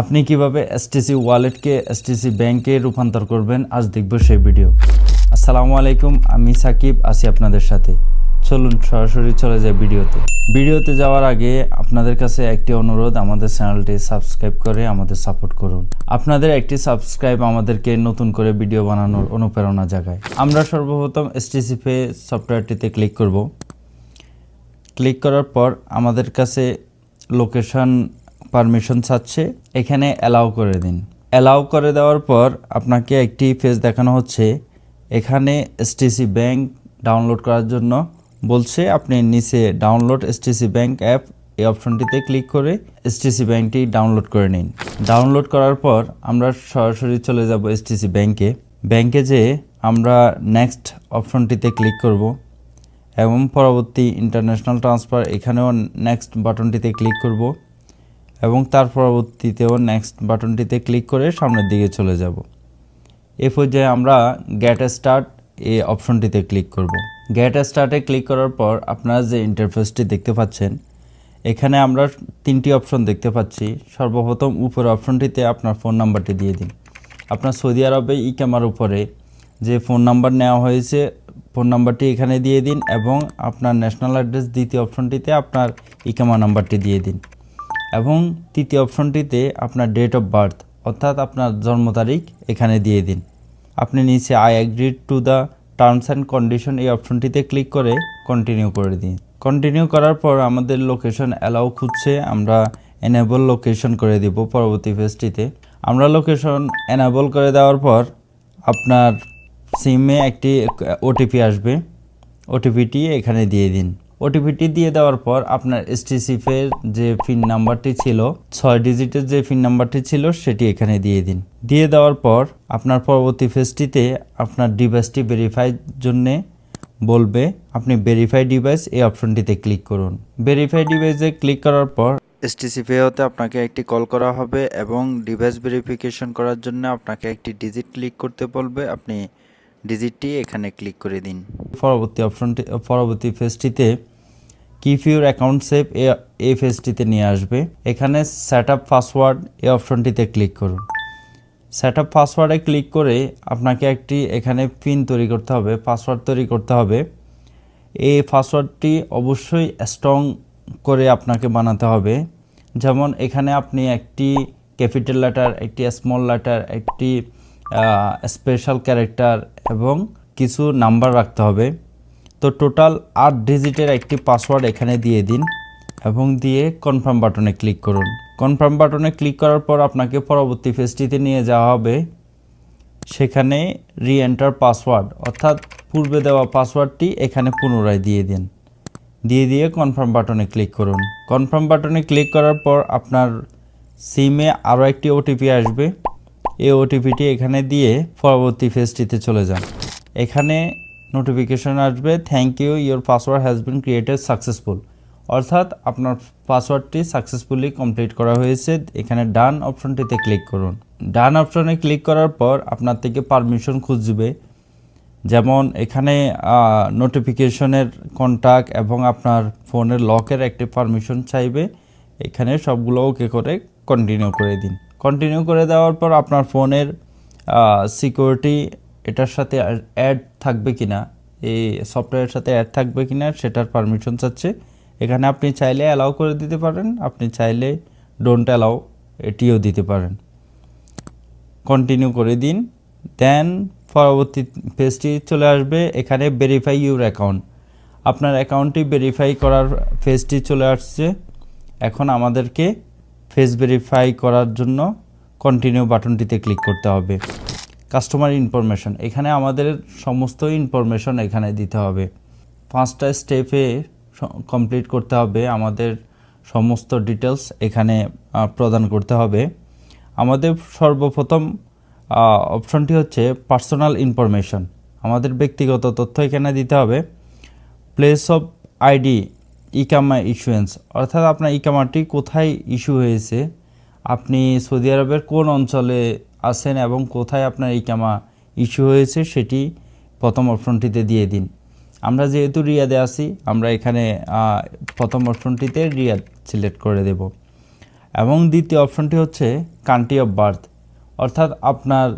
আপনি কীভাবে STC ওয়ালেটকে STC ব্যাংকে রূপান্তর করবেন আজ দেখব সেই ভিডিও। আসসালামু আলাইকুম, আমি সাকিব, আছি আপনাদের সাথে। চলুন সরাসরি চলে যাই ভিডিওতে। ভিডিওতে যাওয়ার আগে আপনাদের কাছে একটি অনুরোধ, আমাদের চ্যানেলটি সাবস্ক্রাইব করে আমাদের সাপোর্ট করুন। আপনাদের একটি সাবস্ক্রাইব আমাদেরকে নতুন করে ভিডিও বানানোর অনুপ্রেরণা জাগায়। আমরা সর্বপ্রথম এসটিসি পে সফটওয়্যারটিতে ক্লিক করব। ক্লিক করার পর আমাদের কাছে লোকেশন পারমিশন চাচ্ছে, এখানে অ্যালাউ করে দিন। অ্যালাউ করে দেওয়ার পর আপনাকে একটি পেজ দেখানো হচ্ছে। এখানে এসটিসি ব্যাংক ডাউনলোড করার জন্য বলছে, আপনি নিচে ডাউনলোড এসটিসি ব্যাংক অ্যাপ এই অপশনটিতে ক্লিক করে এসটিসি ব্যাংকটি ডাউনলোড করে নিন। ডাউনলোড করার পর আমরা সরাসরি চলে যাব এসটিসি ব্যাংকে ব্যাংকে যে আমরা নেক্সট অপশনটিতে ক্লিক করব এবং পরবর্তী ইন্টারন্যাশনাল ট্রান্সফার এখানেও নেক্সট বাটনটিতে ক্লিক করব। এবং তার পরবর্তীতেও নেক্সট বাটনটিতে ক্লিক করে সামনের দিকে চলে যাব। এ পর্যায়ে আমরা গ্যাট স্টার্ট এই অপশনটিতে ক্লিক করব। গ্যাট স্টার্টে ক্লিক করার পর আপনারা যে ইন্টারফেসটি দেখতে পাচ্ছেন, এখানে আমরা তিনটি অপশন দেখতে পাচ্ছি। সর্বপ্রথম উপরের অপশনটিতে আপনার ফোন নাম্বারটি দিয়ে দিন। আপনার সৌদি আরবে ই ক্যামার উপরে যে ফোন নাম্বার নেওয়া হয়েছে ফোন নাম্বারটি এখানে দিয়ে দিন এবং আপনার ন্যাশনাল অ্যাড্রেস দ্বিতীয় অপশনটিতে আপনার ইকামা নাম্বারটি দিয়ে দিন। এবং তৃতীয় অপশনটিতে আপনার ডেট অফ বার্থ অর্থাৎ আপনার জন্ম তারিখ এখানে দিয়ে দিন। আপনি নিচে I agree to the terms and condition এই অপশনটিতে ক্লিক করে কন্টিনিউ করে দিন। কন্টিনিউ করার পর আমাদের লোকেশন অ্যালাউ খুঁজছে, আমরা এনেবল লোকেশন করে দিব পরবর্তী পেজটিতে আমরা লোকেশন এনেবল করে দেওয়ার পর আপনার সিমে একটি ওটিপি আসবে। ওটিপিটি এখানে দিয়ে দিন। ওটিপিটি দিয়ে দেওয়ার পর আপনার এসটিসিফের যে পিন নাম্বারটি ছিল, ছয় ডিজিটের যে পিন নাম্বারটি ছিল সেটি এখানে দিয়ে দিন। দিয়ে দেওয়ার পর আপনার পরবর্তী ফেজটিতে আপনার ডিভাইসটি ভেরিফাই জন্যে বলবে, আপনি ভেরিফাই ডিভাইস এই অপশনটিতে ক্লিক করুন। ভেরিফাই ডিভাইসে ক্লিক করার পর এসটিসি পেতে আপনাকে একটি কল করা হবে এবং ডিভাইস ভেরিফিকেশন করার জন্য আপনাকে একটি ডিজিট ক্লিক করতে বলবে। আপনি ডিজিটটি এখানে ক্লিক করে দিন। পরবর্তী অপশনটি পরবর্তী ফেজটিতে কিপ ইউর অ্যাকাউন্ট সেভ এই ফেজটিতে নিয়ে আসবে। এখানে সেট আপ পাসওয়ার্ড এই অপশনটিতে ক্লিক করুন। সেট আপ পাসওয়ার্ডে ক্লিক করে আপনাকে একটি এখানে পিন তৈরি করতে হবে পাসওয়ার্ড তৈরি করতে হবে। এই পাসওয়ার্ডটি অবশ্যই স্ট্রং করে আপনাকে বানাতে হবে। যেমন এখানে আপনি একটি ক্যাপিটাল লেটার একটি স্মল লেটার একটি স্পেশাল ক্যারেক্টার এবং কিছু নাম্বার রাখতে হবে। তো টোটাল আট ডিজিটের একটি পাসওয়ার্ড এখানে দিয়ে দিন এবং দিয়ে কনফার্ম বাটনে ক্লিক করুন। কনফার্ম বাটনে ক্লিক করার পর আপনাকে পরবর্তী ফেজটিতে নিয়ে যাওয়া হবে। সেখানে রি এন্টার পাসওয়ার্ড অর্থাৎ পূর্বে দেওয়া পাসওয়ার্ডটি এখানে পুনরায় দিয়ে দিন। দিয়ে দিয়ে কনফার্ম বাটনে ক্লিক করুন। কনফার্ম বাটনে ক্লিক করার পর আপনার সিমে আরও একটি ওটিপি আসবে। এই ওটিপিটি এখানে দিয়ে পরবর্তী ফেজটিতে চলে যান। এখানে নোটিফিকেশন আসবে thank you your password has been created successful অর্থাৎ আপনার পাসওয়ার্ডটি সাকসেসফুলি কমপ্লিট করা হয়েছে। এখানে ডান অপশনটিতে ক্লিক করুন। ডান অপশনে ক্লিক করার পর আপনার থেকে পারমিশন খুঁজবে। যেমন এখানে নোটিফিকেশনের কন্ট্যাক্ট এবং আপনার ফোনের লকের একটি পারমিশন চাইবে। এখানে সবগুলো ওকে করে কন্টিনিউ করে দিন। কন্টিনিউ করে দেওয়ার পর আপনার ফোনের সিকিউরিটি এটার সাথে অ্যাড থাকবে কি না এই সফটওয়্যারের সাথে অ্যাড থাকবে কি না সেটার পারমিশন চাচ্ছে। এখানে আপনি চাইলে অ্যালাউ করে দিতে পারেন, আপনি চাইলে ডোন্ট অ্যালাউ এটিও দিতে পারেন। কন্টিনিউ করে দিন দেন পরবর্তী পেজটি চলে আসবে, এখানে ভেরিফাই ইউর অ্যাকাউন্ট আপনার অ্যাকাউন্টটি ভেরিফাই করার পেজটি চলে আসছে। এখন আমাদেরকে ফেস ভেরিফাই করার জন্য কন্টিনিউ বাটনটিতে ক্লিক করতে হবে। কাস্টমার ইনফরমেশন এখানে আমাদের সমস্ত ইনফরমেশন এখানে দিতে হবে। পাঁচটা স্টেপে কমপ্লিট করতে হবে। আমাদের সমস্ত ডিটেলস এখানে প্রদান করতে হবে। আমাদের সর্বপ্রথম অপশনটি হচ্ছে পার্সোনাল ইনফরমেশন আমাদের ব্যক্তিগত তথ্য এখানে দিতে হবে। প্লেস অফ আইডি ইকামা ইস্যুয়েন্স অর্থাৎ আপনার ইকামাটি কোথায় ইস্যু হয়েছে? আপনি সৌদি আরবের কোন অঞ্চলে আছেন এবং কোথায় আপনার ইকামা ইস্যু হয়েছে সেটি প্রথম অপশনটিতে দিয়ে দিন। আমরা যেহেতু রিয়াদে আছি, আমরা এখানে প্রথম অপশনটিতে রিয়াদ সিলেক্ট করে দেব। এবং দ্বিতীয় অপশনটি হচ্ছে কান্ট্রি অফ বার্থ অর্থাৎ আপনার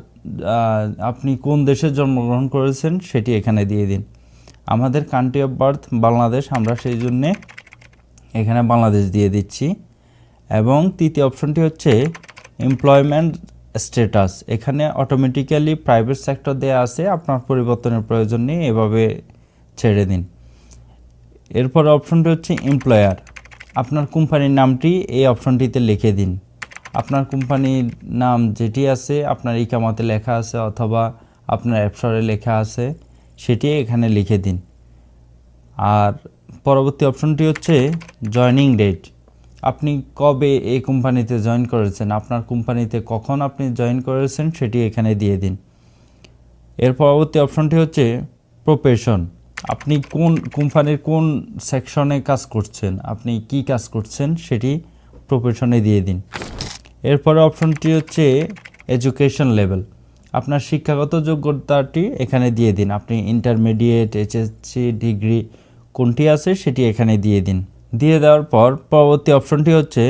আপনি কোন দেশে জন্মগ্রহণ করেছেন সেটি এখানে দিয়ে দিন। আমাদের কান্ট্রি অফ বার্থ বাংলাদেশ, আমরা সেই জন্যে এখানে বাংলাদেশ দিয়ে দিচ্ছি। এবং তৃতীয় অপশনটি হচ্ছে এমপ্লয়মেন্ট স্ট্যাটাস এখানে অটোমেটিক্যালি প্রাইভেট সেক্টর দেওয়া আছে, আপনার পরিবর্তনের প্রয়োজন নেই, এভাবে ছেড়ে দিন। এরপর অপশনটি হচ্ছে এমপ্লয়ার আপনার কোম্পানির নামটি এই অপশনটিতে লিখে দিন। আপনার কোম্পানির নাম যেটি আছে, আপনার ইকামাতে লেখা আছে, অথবা আপনার অ্যাপসরে লেখা আছে। সেটি এখানে লিখে দিন। আর পরবর্তী অপশনটি হচ্ছে জয়নিং ডেট। আপনি কবে এই কোম্পানিতে জয়েন করেছেন, আপনার কোম্পানিতে কখন আপনি জয়েন করেছেন সেটি এখানে দিয়ে দিন। এর পরবর্তী অপশনটি হচ্ছে প্রফেশন আপনি কোন কোম্পানির কোন সেকশনে কাজ করছেন, আপনি কি কাজ করছেন সেটি প্রফেশনে দিয়ে দিন। এরপরে অপশনটি হচ্ছে এডুকেশন লেভেল। আপনার শিক্ষাগত যোগ্যতাটি এখানে দিয়ে দিন। আপনি ইন্টারমিডিয়েট এইচএসসি ডিগ্রি কোনটি আছে সেটি এখানে দিয়ে দিন। দিয়ে দেওয়ার পর পরবর্তী অপশনটি হচ্ছে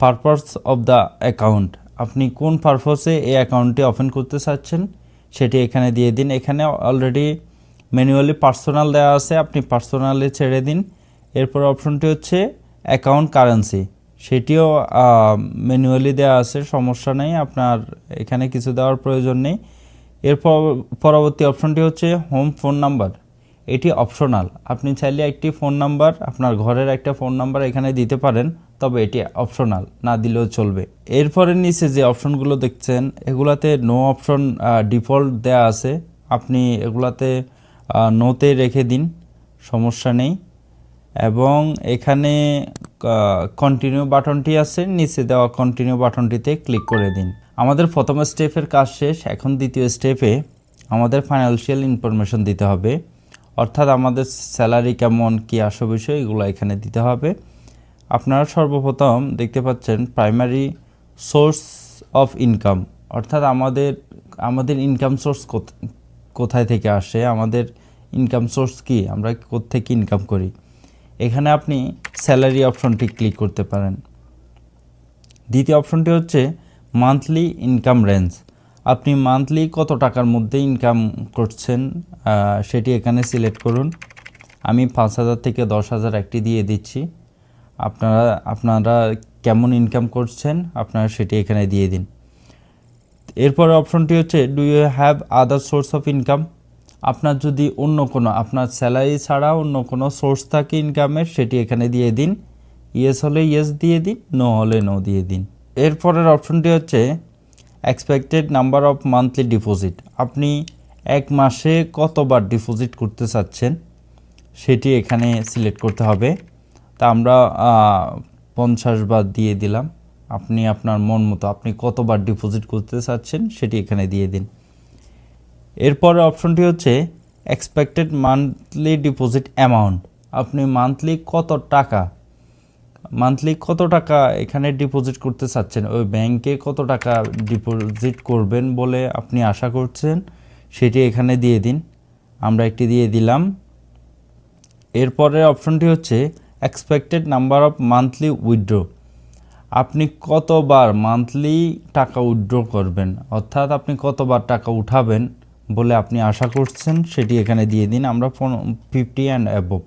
পারপাস অফ দ্য অ্যাকাউন্ট আপনি কোন পারপাসে এই অ্যাকাউন্টটি ওপেন করতে চাচ্ছেন সেটি এখানে দিয়ে দিন। এখানে অলরেডি ম্যানুয়ালি পার্সোনাল দেওয়া আছে, আপনি পার্সোনালে ছেড়ে দিন। এরপর অপশনটি হচ্ছে অ্যাকাউন্ট কারেন্সি সেটিও ম্যানুয়ালি দেওয়া আছে, সমস্যা নেই, আপনার এখানে কিছু দেওয়ার প্রয়োজন নেই। এরপর পরবর্তী অপশনটি হচ্ছে হোম ফোন নাম্বার এটি অপশনাল আপনি চাইলে একটি ফোন নাম্বার আপনার ঘরের একটা ফোন নাম্বার এখানে দিতে পারেন, তবে এটি অপশনাল না দিলেও চলবে। এরপরে নিচে যে অপশনগুলো দেখছেন, এগুলাতে নো অপশন ডিফল্ট দেয়া আছে। আপনি এগুলাতে নোতে রেখে দিন, সমস্যা নেই। এবং এখানে কন্টিনিউ বাটনটি আছে, নিচে দেওয়া কন্টিনিউ বাটনটিতে ক্লিক করে দিন। আমাদের প্রথম স্টেপের কাজ শেষ, এখন দ্বিতীয় স্টেপে আমাদের ফাইন্যান্সিয়াল ইনফরমেশন দিতে হবে। অর্থাৎ আমাদের স্যালারি কেমন, কী আসো বিষয়, এগুলো এখানে দিতে হবে। আপনারা সর্বপ্রথম দেখতে পাচ্ছেন প্রাইমারি সোর্স অফ ইনকাম অর্থাৎ আমাদের আমাদের ইনকাম সোর্স কোথায় থেকে আসে, আমাদের ইনকাম সোর্স কি, আমরা কোত্থেকে ইনকাম করি। এখানে আপনি স্যালারি অপশনটি ক্লিক করতে পারেন। দ্বিতীয় অপশনটি হচ্ছে মান্থলি ইনকাম রেঞ্জ আপনি মান্থলি কত টাকার মধ্যে ইনকাম করছেন সেটি এখানে সিলেক্ট করুন। আমি পাঁচ হাজার থেকে দশ হাজার একটি দিয়ে দিচ্ছি। আপনারা আপনারা কেমন ইনকাম করছেন, আপনারা সেটি এখানে দিয়ে দিন। এরপরে অপশনটি হচ্ছে do you have other source of income আপনার যদি অন্য কোনো, আপনার স্যালারি ছাড়া অন্য কোনো সোর্স থাকে ইনকামের সেটি এখানে দিয়ে দিন। ইয়েস হলে ইয়েস দিয়ে দিন নো হলে নো দিয়ে দিন। এরপরের অপশনটি হচ্ছে expected number of monthly deposit আপনি এক মাসে কতবার ডিপোজিট করতে চাচ্ছেন, সেটি এখানে সিলেক্ট করতে হবে। তা আমরা পঞ্চাশ বার দিয়ে দিলাম। আপনি আপনার মন মতো আপনি কতবার ডিপোজিট করতে চাচ্ছেন, সেটি এখানে দিয়ে দিন। এরপরে অপশনটি হচ্ছে এক্সপেক্টেড মান্থলি ডিপোজিট অ্যামাউন্ট আপনি মান্থলি কত টাকা মান্থলি কত টাকা এখানে ডিপোজিট করতে চাচ্ছেন? ওই ব্যাংকে কত টাকা ডিপোজিট করবেন বলে আপনি আশা করছেন? সেটি এখানে দিয়ে দিন। আমরা একটি দিয়ে দিলাম। এরপরের অপশনটি হচ্ছে expected number of monthly withdraw আপনি কতবার মান্থলি টাকা উইথড্র করবেন? অর্থাৎ আপনি কতবার টাকা উঠাবেন? বলে আপনি আশা করছেন, সেটি এখানে দিয়ে দিন। আমরা ফিফটি অ্যান্ড অ্যাবভ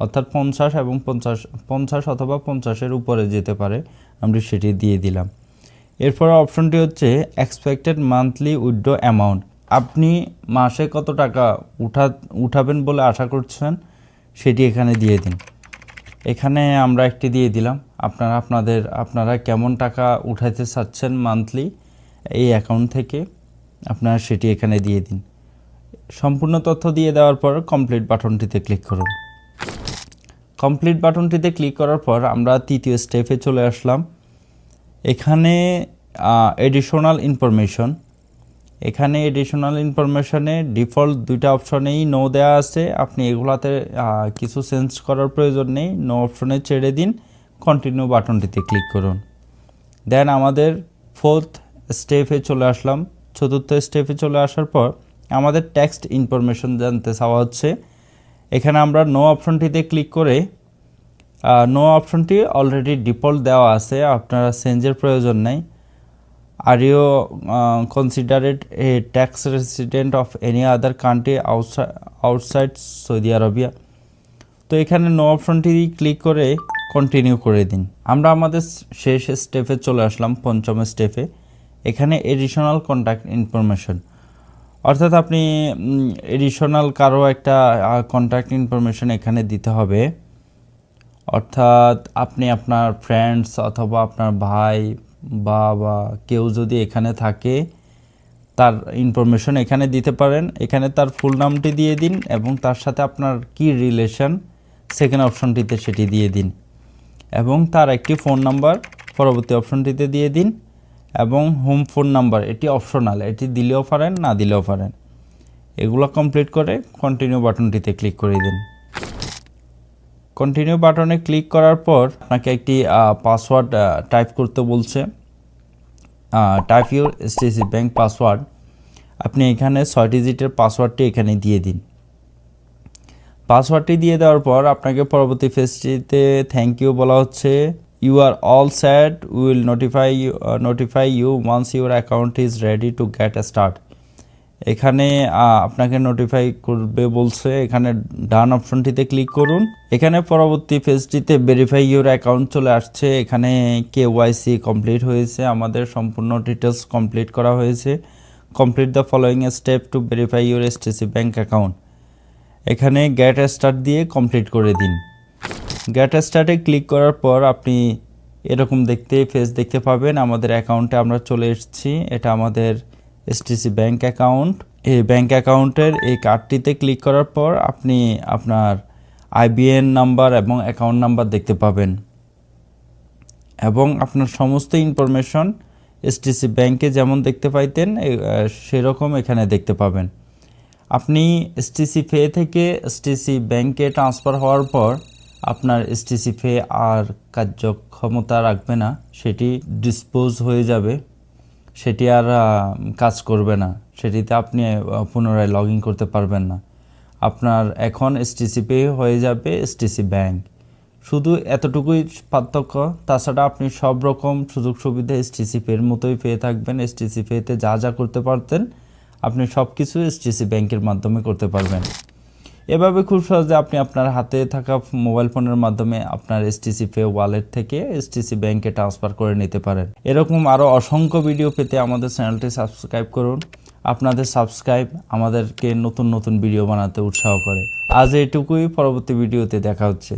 অর্থাৎ পঞ্চাশ এবং পঞ্চাশ পঞ্চাশ অথবা পঞ্চাশের উপরে যেতে পারে, আমরা সেটি দিয়ে দিলাম। এরপরে অপশনটি হচ্ছে এক্সপেক্টেড মান্থলি উইথড্র অ্যামাউন্ট আপনি মাসে কত টাকা উঠা, উঠাবেন বলে আশা করছেন, সেটি এখানে দিয়ে দিন। এখানে আমরা একটি দিয়ে দিলাম। আপনারা, আপনাদের, আপনারা কেমন টাকা উঠাইতে চাচ্ছেন মান্থলি এই অ্যাকাউন্ট থেকে? আপনারা সেটি এখানে দিয়ে দিন। সম্পূর্ণ তথ্য দিয়ে দেওয়ার পর কমপ্লিট বাটনটিতে ক্লিক করুন। কমপ্লিট বাটনটিতে ক্লিক করার পর আমরা তৃতীয় স্টেপে চলে আসলাম। এখানে এডিশনাল ইনফরমেশন এখানে এডিশনাল ইনফরমেশনে ডিফল্ট দুইটা অপশনেই নো দেওয়া আছে। আপনি এগুলাতে কিছু চেঞ্জ করার প্রয়োজন নেই। নো অপশনে ছেড়ে দিন। কন্টিনিউ বাটনটিতে ক্লিক করুন। দেন আমাদের ফোর্থ স্টেপে চলে আসলাম। চতুর্থ স্টেপে চলে আসার পর আমাদের টেক্সট ইনফরমেশন জানতে চাওয়া হচ্ছে। এখানে আমরা নো অপশনটিতে ক্লিক করে নো অপশনটি অলরেডি ডিফল্ট দেওয়া আছে, আপনারা চেঞ্জের প্রয়োজন নেই। Are you considered a tax resident of any other country outside Saudi Arabia তো এখানে নো অপশনটি ক্লিক করে কন্টিনিউ করে দিন। আমরা আমাদের শেষ স্টেপে চলে আসলাম, পঞ্চম স্টেপে এখানে এডিশনাল কন্ট্যাক্ট ইনফরমেশন অর্থাৎ আপনি এডিশনাল কারও একটা কন্ট্যাক্ট ইনফরমেশন এখানে দিতে হবে। অর্থাৎ আপনি আপনার ফ্রেন্ডস অথবা আপনার ভাই বা বা কেউ যদি এখানে থাকে, তার ইনফরমেশন এখানে দিতে পারেন। এখানে তার ফুল নামটি দিয়ে দিন এবং তার সাথে আপনার কি রিলেশন সেকেন্ড অপশনটিতে সেটি দিয়ে দিন। এবং তার একটি ফোন নাম্বার পরবর্তী অপশনটিতে দিয়ে দিন। এবং হোম ফোন নাম্বার এটি অপশনাল এটি দিলেও পারেন, না দিলেও পারেন। এগুলো কমপ্লিট করে কন্টিনিউ বাটনটিতে ক্লিক করে দিন। কন্টিনিউ বাটনে ক্লিক করার পর আপনাকে একটি পাসওয়ার্ড টাইপ করতে বলছে। Type your STC bank password আপনি এখানে ছয় ডিজিটের পাসওয়ার্ডটি এখানে দিয়ে দিন। পাসওয়ার্ডটি দিয়ে দেওয়ার পর আপনাকে পরবর্তী ফেসটিতে থ্যাংক ইউ বলা হচ্ছে। You are all set will notify you notify you once your account is ready to get a start এখানে আহ, আপনাকে নোটিফাই করবে বলছে এখানে ডান অপশনটিতে ক্লিক করুন। এখানে পরবর্তী পেজটিতে ভেরিফাই ইউর অ্যাকাউন্ট চলে আসছে। এখানে কে ওয়াইসি কমপ্লিট হয়েছে আমাদের সম্পূর্ণ ডিটেলস কমপ্লিট করা হয়েছে। Complete the following step to verify your STC bank account এখানে গেট স্টার্ট দিয়ে কমপ্লিট করে দিন। গেট স্টার্টে ক্লিক করার পর আপনি এরকম দেখতে ফেস দেখতে পাবেন। আমাদের অ্যাকাউন্টে আমরা চলে এসেছি। এটা আমাদের এসটিসি ব্যাংক অ্যাকাউন্ট এই ব্যাংক অ্যাকাউন্টের এই কার্ডটিতে ক্লিক করার পর আপনি আপনার আইবিএন নাম্বার এবং অ্যাকাউন্ট নাম্বার দেখতে পাবেন। এবং আপনার সমস্ত ইনফরমেশন এসটিসি ব্যাংকে যেমন দেখতে পাইতেন সেরকম এখানে দেখতে পাবেন। আপনি এসটিসি পে থেকে এসটিসি ব্যাংকে ট্রান্সফার হওয়ার পর আপনার এসটিসি পে আর কার্যক্ষমতা রাখবে না, সেটি ডিসপোজ হয়ে যাবে, সেটি আর কাজ করবে না, সেটিতে আপনি পুনরায় লগ ইন করতে পারবেন না। আপনার এখন এসটিসি পে হয়ে যাবে এসটিসি ব্যাংক শুধু এতটুকুই পার্থক্য, তাছাড়া আপনি সব রকম সুযোগ সুবিধা এসটিসি পের মতোই পেয়ে থাকবেন। এসটিসি পেতে যা যা করতে পারতেন, আপনি সব কিছু এসটিসি ব্যাংকের মাধ্যমে করতে পারবেন। এভাবে খুব সহজে আপনি আপনার হাতে থাকা মোবাইল ফোনের মাধ্যমে আপনার এসটিসি পে ওয়ালেট থেকে এসটিসি ব্যাংকে ট্রান্সফার করে নিতে পারেন। এরকম আরও অসংখ্য ভিডিও পেতে আমাদের চ্যানেলটি সাবস্ক্রাইব করুন। আপনাদের সাবস্ক্রাইব আমাদেরকে নতুন নতুন ভিডিও বানাতে উৎসাহ করে। আজ এটুকুই পরবর্তী ভিডিওতে দেখা হচ্ছে।